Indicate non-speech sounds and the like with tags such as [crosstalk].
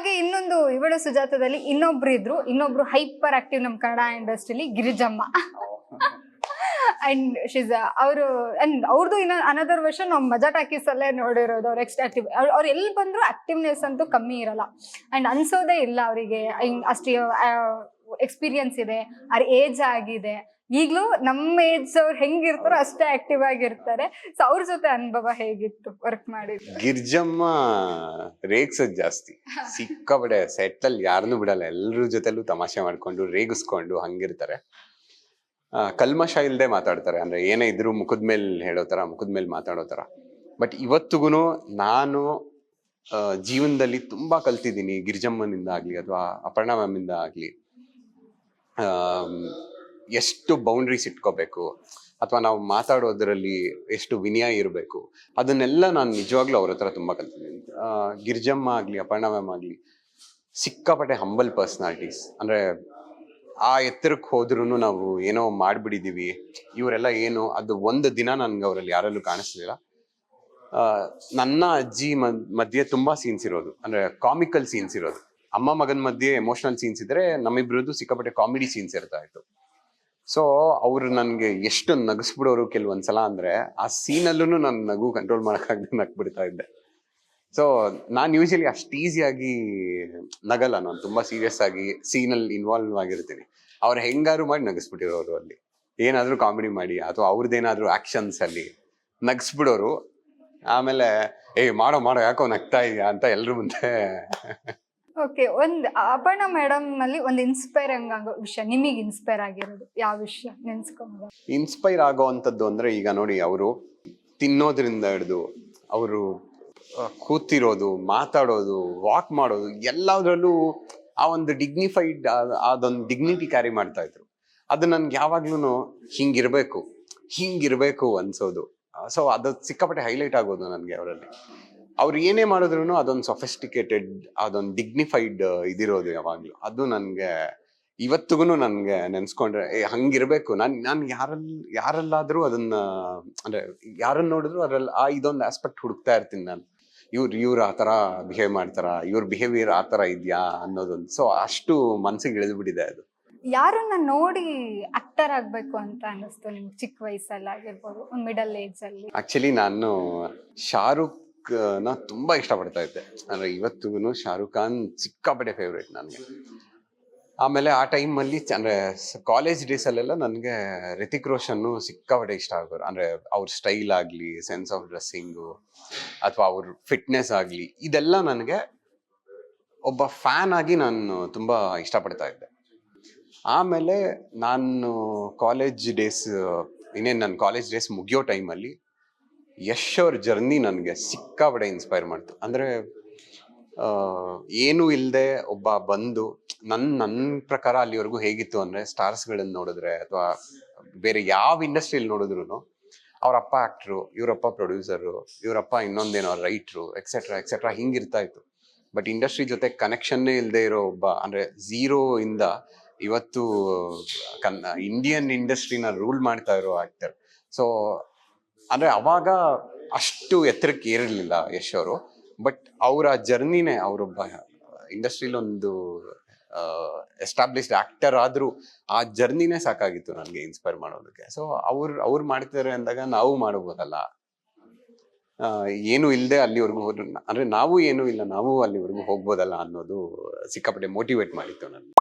ಹಾಗೆ ಇನ್ನೊಂದು ಇವಳು ಸುಜಾತದಲ್ಲಿ ಇನ್ನೊಬ್ರು ಇದ್ರು, ಇನ್ನೊಬ್ರು ಹೈಪರ್ ಆಕ್ಟಿವ್ ನಮ್ಮ ಕನ್ನಡ ಇಂಡಸ್ಟ್ರಿಲಿ ಗಿರಿಜಮ್ಮ. ಅಂಡ್ ಶಿಸ್ ಅವರು ಅಂಡ್ ಅವ್ರದ್ದು ಇನ್ನ ಅನದರ್ ವರ್ಷ ನಾವು ಮಜಾ ಟಾಕೀಸ್ ಅಲ್ಲೇ ನೋಡಿರೋದು, ಅವ್ರು ಎಕ್ಸ್ಟ್ ಆಕ್ಟಿವ್ ಅವ್ರು ಎಲ್ಲಿ ಬಂದ್ರು ಆಕ್ಟಿವ್ನೆಸ್ ಅಂತೂ ಕಮ್ಮಿ ಇರಲ್ಲ. ಅಂಡ್ ಅನ್ಸೋದೇ ಇಲ್ಲ ಅವರಿಗೆ ಅಷ್ಟು ಎಕ್ಸ್ಪೀರಿಯನ್ಸ್ ಇದೆ ಅವ್ರ ಏಜ್ ಆಗಿದೆ. ಈಗಲೂ ನಮ್ಮ ಏಜ್ ಅವ್ರು ಹೆಂಗಿರ್ತಾರೋ ಅಷ್ಟೇ ಆಕ್ಟಿವ್ ಆಗಿರ್ತಾರೆ. ಸೊ ಅವ್ರ ಜೊತೆ ಅನುಭವ ಹೇಗಿತ್ತು ವರ್ಕ್ ಮಾಡಿ ಗಿರ್ಜಮ್ಮ ರೇಗ್ಸೋದ್ ಜಾಸ್ತಿ. [laughs] ಸಿಕ್ಕಾಪಡೆ ಸೆಟ್ ಅಲ್ಲಿ ಯಾರನ್ನೂ ಬಿಡಲ್ಲ. ಎಲ್ಲರ ಜೊತೆಲೂ ತಮಾಷೆ ಮಾಡ್ಕೊಂಡು ರೇಗಿಸ್ಕೊಂಡು ಹಂಗಿರ್ತಾರೆ. ಕಲ್ಮಶ ಇಲ್ಲದೆ ಮಾತಾಡ್ತಾರೆ. ಅಂದ್ರೆ ಏನೇ ಇದ್ರು ಮುಖದ ಮೇಲೆ ಹೇಳೋ ತರ ಮುಖದ ಮೇಲೆ ಮಾತಾಡೋ ತರ ಬಟ್ ಇವತ್ತಿಗೂ ನಾನು ಜೀವನದಲ್ಲಿ ತುಂಬಾ ಕಲ್ತಿದ್ದೀನಿ. ಗಿರಿಜಮ್ಮನಿಂದ ಆಗ್ಲಿ ಅಥವಾ ಅಪರ್ಣಾ ಮ್ಯಾಮಿಂದ ಆಗ್ಲಿ. ಎಷ್ಟು ಬೌಂಡ್ರೀಸ್ ಇಟ್ಕೋಬೇಕು? ಅಥವಾ ನಾವು ಮಾತಾಡೋದ್ರಲ್ಲಿ ಎಷ್ಟು ವಿನಯ ಇರಬೇಕು? ಅದನ್ನೆಲ್ಲ ನಾನು ನಿಜವಾಗ್ಲೂ ಅವ್ರ ಹತ್ರ ತುಂಬ ಕಲ್ತಿದ್ದೀನಿ. ಗಿರ್ಜಮ್ಮ ಆಗಲಿ, ಅಪರ್ಣಾ ಮ್ಯಾಮ್ ಆಗ್ಲಿ, ಸಿಕ್ಕಾಪಟ್ಟೆ ಹಂಬಲ್ ಪರ್ಸ್ನಾಲಿಟೀಸ್ ಅಂದ್ರೆ ಆ ಎತ್ತರಕ್ಕೆ ಹೋದ್ರೂ ನಾವು ಏನೋ ಮಾಡಿಬಿಡಿದೀವಿ, ಇವರೆಲ್ಲ ಏನು, ಅದು ಒಂದು ದಿನ ನನಗೆ ಅವರಲ್ಲಿ ಯಾರಲ್ಲೂ ಕಾಣಿಸ್ಲಿಲ್ಲ. ನನ್ನ ಅಜ್ಜಿ ಮಧ್ಯೆ ತುಂಬ ಸೀನ್ಸ್ ಇರೋದು. ಅಂದ್ರೆ ಕಾಮಿಕಲ್ ಸೀನ್ಸ್ ಇರೋದು. ಅಮ್ಮ ಮಗನ ಮಧ್ಯೆ ಎಮೋಷನಲ್ ಸೀನ್ಸ್ ಇದ್ರೆ ನಮ್ಮಿಬ್ರದ್ದು ಸಿಕ್ಕಾಪಟ್ಟೆ ಕಾಮಿಡಿ ಸೀನ್ಸ್ ಇರ್ತಾ ಇತ್ತು. ಸೊ ಅವ್ರು ನನ್ಗೆ ಎಷ್ಟು ನಗಿಸ್ಬಿಡೋರು ಕೆಲವೊಂದ್ಸಲ ಅಂದ್ರೆ ಆ ಸೀನಲ್ಲೂ ನನ್ನ ನಗು ಕಂಟ್ರೋಲ್ ಮಾಡಕ್ಕಾಗದೆ ನಗ್ಬಿಡ್ತಾ ಇದ್ದೆ. ಸೊ ನಾನು ಯೂಶಲಿ ಅಷ್ಟು ಈಸಿಯಾಗಿ ನಗಲ್ಲ. ನಾನು ತುಂಬಾ ಸೀರಿಯಸ್ ಆಗಿ ಸೀನಲ್ಲಿ ಇನ್ವಾಲ್ವ್ ಆಗಿರ್ತೀನಿ. ಅವ್ರು ಹೆಂಗಾರು ಮಾಡಿ ನಗಿಸ್ಬಿಟ್ಟಿರೋರು ಅಲ್ಲಿ. ಏನಾದ್ರೂ ಕಾಮಿಡಿ ಮಾಡಿ, ಅಥವಾ ಅವ್ರದ್ದೇನಾದ್ರೂ ಆಕ್ಷನ್ಸ್ ಅಲ್ಲಿ ನಗಿಸ್ಬಿಡೋರು. ಆಮೇಲೆ ಏ ಮಾಡೋ ಮಾಡೋ, ಯಾಕೋ ನಗ್ತಾ ಇದೆಯಾ? ಅಂತ ಎಲ್ರ ಮುಂದೆ ಓಕೆ ಒಂದು ಅಪರ್ಣ ಮೇಡಮ್ನಲ್ಲಿ ಒಂದು ಇನ್ಸ್ಪೈರ್ ಆಗೋ ವಿಷಯ, ನಿಮಗೆ ಇನ್ಸ್ಪೈರ್ ಆಗಿರೋದು ಯಾವ ವಿಷಯ ನೆನ್ಸ್ಕೊಂಬ ಇನ್ಸ್ಪೈರ್ ಆಗೋ ಅಂಥದ್ದು ಅಂದ್ರೆ ಈಗ ನೋಡಿ ಅವರು ತಿನ್ನೋದ್ರಿಂದ ಹಿಡಿದು ಅವರು ಕೂತಿರೋದು, ಮಾತಾಡೋದು ವಾಕ್ ಮಾಡೋದು ಎಲ್ಲದರಲ್ಲೂ ಆ ಒಂದು ಡಿಗ್ನಿಫೈಡ್ ಅದೊಂದು ಡಿಗ್ನಿಟಿ ಕ್ಯಾರಿ ಮಾಡ್ತಾ ಇದ್ರು. ಅದು ನನ್ಗೆ ಯಾವಾಗ್ಲೂ ಹಿಂಗಿರ್ಬೇಕು ಹಿಂಗಿರ್ಬೇಕು ಅನ್ಸೋದು. ಸೊ ಅದು ಸಿಕ್ಕಾಪಟ್ಟೆ ಹೈಲೈಟ್ ಆಗೋದು ನನಗೆ ಅವರಲ್ಲಿ. ಅವ್ರು ಏನೇ ಮಾಡಿದ್ರು ಅದೊಂದು ಸೊಫಿಸ್ಟಿಕೇಟೆಡ್ ಅದೊಂದು ಡಿಗ್ನಿಫೈಡ್ ಇದಿರೋದು ಯಾವಾಗ್ಲೂ. ಅದು ನನ್ಗೆ ಇವತ್ತಿಗೂ ನನ್ಗೆ ನೆನ್ಸ್ಕೊಂಡ್ರೆ ಏ ಹಂಗಿರ್ಬೇಕು. ನಾನ್ ನಾನು ಯಾರಲ್ಲಿ ಯಾರಲ್ಲಾದ್ರೂ ಅದನ್ನ ಅಂದ್ರೆ ಯಾರನ್ನ ನೋಡಿದ್ರು ಅದ್ರಲ್ಲಿ ಆ ಇದೊಂದು ಆಸ್ಪೆಕ್ಟ್ ಹುಡುಕ್ತಾ ಇರ್ತೀನಿ ನಾನು. ಇವ್ರು ಇವ್ರು ಆ ತರ ಬಿಹೇವ್ ಮಾಡ್ತಾರ ಇವ್ರ ಬಿಹೇವಿಯರ್ ಆ ತರ ಇದ್ಯಾ ಅನ್ನೋದೊಂದು. ಸೊ ಅಷ್ಟು ಮನ್ಸಿಗೆ ಇಳಿದ್ಬಿಟ್ಟಿದೆ ಅದು. ಯಾರನ್ನ ನೋಡಿ ಆಕ್ಟರ್ ಆಗ್ಬೇಕು ಅಂತ ಅನ್ನಿಸ್ತು ನಿಮ್ಗೆ ಚಿಕ್ಕ ವಯಸ್ಸಲ್ಲಿ ಆಗಿರ್ಬೋದು ಮಿಡಲ್ ಏಜ್ ಅಲ್ಲಿ? ಆಕ್ಚುಲಿ ನಾನು ಶಾರುಖ್ ನ ತುಂಬಾ ಇಷ್ಟಪಡ್ತಾ ಇದ್ದೆ. ಅಂದ್ರೆ ಇವತ್ತಿಗೂ ಶಾರುಖ್ ಖಾನ್ ಸಿಕ್ಕಾಪಟ್ಟೆ ಫೇವ್ರೇಟ್ ನನಗೆ. ಆಮೇಲೆ ಆ ಟೈಮಲ್ಲಿ ಅಂದ್ರೆ ಕಾಲೇಜ್ ಡೇಸ್ ಅಲ್ಲೆಲ್ಲ ನನಗೆ ರಿತಿಕ್ ರೋಷನ್ನು ಸಿಕ್ಕಾಪಟ್ಟೆ ಇಷ್ಟ ಆಗೋರು. ಅಂದ್ರೆ ಅವ್ರ ಸ್ಟೈಲ್ ಆಗಲಿ ಸೆನ್ಸ್ ಆಫ್ ಡ್ರೆಸ್ಸಿಂಗು ಅಥವಾ ಅವ್ರ ಫಿಟ್ನೆಸ್ ಆಗಲಿ, ಇದೆಲ್ಲ ನನಗೆ ಒಬ್ಬ ಫ್ಯಾನ್ ಆಗಿ ನಾನು ತುಂಬಾ ಇಷ್ಟಪಡ್ತಾ ಇದ್ದೆ. ಆಮೇಲೆ ನಾನು ಕಾಲೇಜ್ ಡೇಸ್ ಇನ್ನೇನು ನನ್ನ ಕಾಲೇಜ್ ಡೇಸ್ ಮುಗಿಯೋ ಟೈಮಲ್ಲಿ ಯಶ್ ಅವ್ರ ಜರ್ನಿ ನನಗೆ ಸಿಕ್ಕಾಪಟ್ಟೆ ಇನ್ಸ್ಪೈರ್ ಮಾಡ್ತು. ಅಂದರೆ ಏನೂ ಇಲ್ಲದೆ ಒಬ್ಬ ಬಂದು ನನ್ನ ನನ್ನ ಪ್ರಕಾರ ಅಲ್ಲಿವರೆಗೂ ಹೇಗಿತ್ತು ಅಂದರೆ ಸ್ಟಾರ್ಸ್ಗಳನ್ನು ನೋಡಿದ್ರೆ ಅಥವಾ ಬೇರೆ ಯಾವ ಇಂಡಸ್ಟ್ರಿಯಲ್ಲಿ ನೋಡಿದ್ರು ಅವ್ರ ಅಪ್ಪ ಆಕ್ಟ್ರು ಇವರಪ್ಪ ಪ್ರೊಡ್ಯೂಸರು ಇವರಪ್ಪ ಇನ್ನೊಂದೇನೋ ರೈಟ್ರು ಎಕ್ಸೆಟ್ರಾ ಎಕ್ಸೆಟ್ರಾ ಹಿಂಗಿರ್ತಾ ಇತ್ತು. ಬಟ್ ಇಂಡಸ್ಟ್ರಿ ಜೊತೆ ಕನೆಕ್ಷನ್ನೇ ಇಲ್ಲದೆ ಇರೋ ಒಬ್ಬ, ಅಂದರೆ ಝೀರೋ ಇಂದ ಇವತ್ತು ಕನ್ನ ಇಂಡಿಯನ್ ಇಂಡಸ್ಟ್ರಿನ ರೂಲ್ ಮಾಡ್ತಾ ಇರೋ ಆ್ಯಕ್ಟರ್ ಸೊ ಅಂದ್ರೆ ಅವಾಗ ಅಷ್ಟು ಎತ್ತರಕ್ಕೆ ಏರಿರ್ಲಿಲ್ಲ ಯಶ್ ಅವರು. ಬಟ್ ಅವರ ಜರ್ನಿನೇ ಅವರೊಬ್ಬ ಇಂಡಸ್ಟ್ರಿಲಿ ಒಂದು ಎಸ್ಟಾಬ್ಲಿಷ್ಡ್ ಆಕ್ಟರ್ ಆದರೂ ಆ ಜರ್ನಿನೇ ಸಾಕಾಗಿತ್ತು ನನಗೆ ಇನ್ಸ್ಪೈರ್ ಮಾಡೋದಕ್ಕೆ. ಸೊ ಅವ್ರು ಅವ್ರು ಮಾಡ್ತಿದ್ದಾರೆ ಅಂದಾಗ ನಾವು ಮಾಡಬಹುದಲ್ಲ ಏನೂ ಏನು ಇಲ್ಲದೆ ಅಲ್ಲಿವರೆಗೂ ಹೋದ್ರು. ಅಂದ್ರೆ ನಾವು ಏನೂ ಇಲ್ಲ, ನಾವು ಅಲ್ಲಿವರೆಗೂ ಹೋಗ್ಬೋದಲ್ಲ ಅನ್ನೋದು ಸಿಕ್ಕಾಪಟ್ಟೆ ಮೋಟಿವೇಟ್ ಮಾಡಿತ್ತು ನನಗೆ.